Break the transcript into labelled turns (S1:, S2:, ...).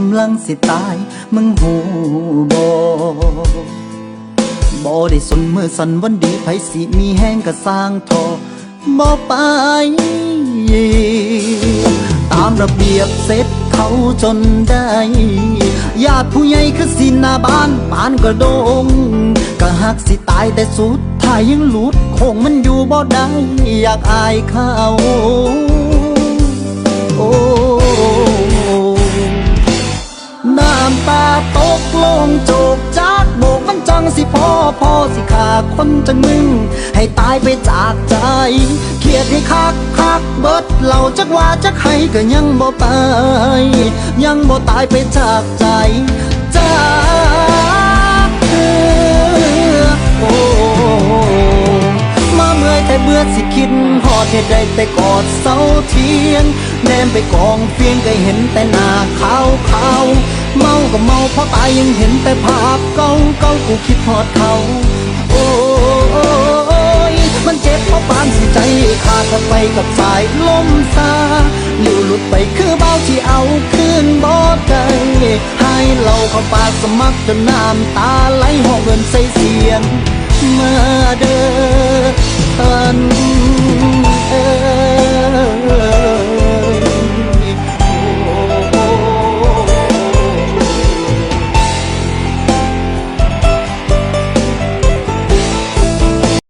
S1: กำลังสิตาย มึงหูบบ่ได้สนมือสันวันดีไผสิมีแห้งกะสร้างทอบ่ไป ตามระเบียบเสร็จเขาจนได้ญาติผู้ใหญ่คือสินาบ้านปานกระโดงก็หักสิตายแต่สุดท้ายยังหลุดคงมันอยู่บ่ได้อยากอายเขาำตาตกลงโจกจากโบกมันจังสิพอพอสิขาคนจังมึง ให้ตายไปจากใจ เครียดให้คักคักเบิดเหล่าจักว่าจักให้ก็ยังบ่ไป ยังบ่ตายไปจากใจจากเธอโอ้มาเมื่อยแต่เบื่อสิคิดหอดเหตุใดแต่กอดเสาเทียงแนมไปกองเฟียงก็เห็นแต่หน้าขาวขาว ก็เมาเพราะตายยังเห็นแต่ภาพเก่าเก่ากูคิดทอดเขา โอ้ยมันเจ็บเพราะปานสิใจขาดกันไปกับสายลมซาหลิวหลุดไปคือเบาที่เอาคืนบ่ได้ให้เราเข้าปากสมัครจนน้ำตาไหลหอกเงิน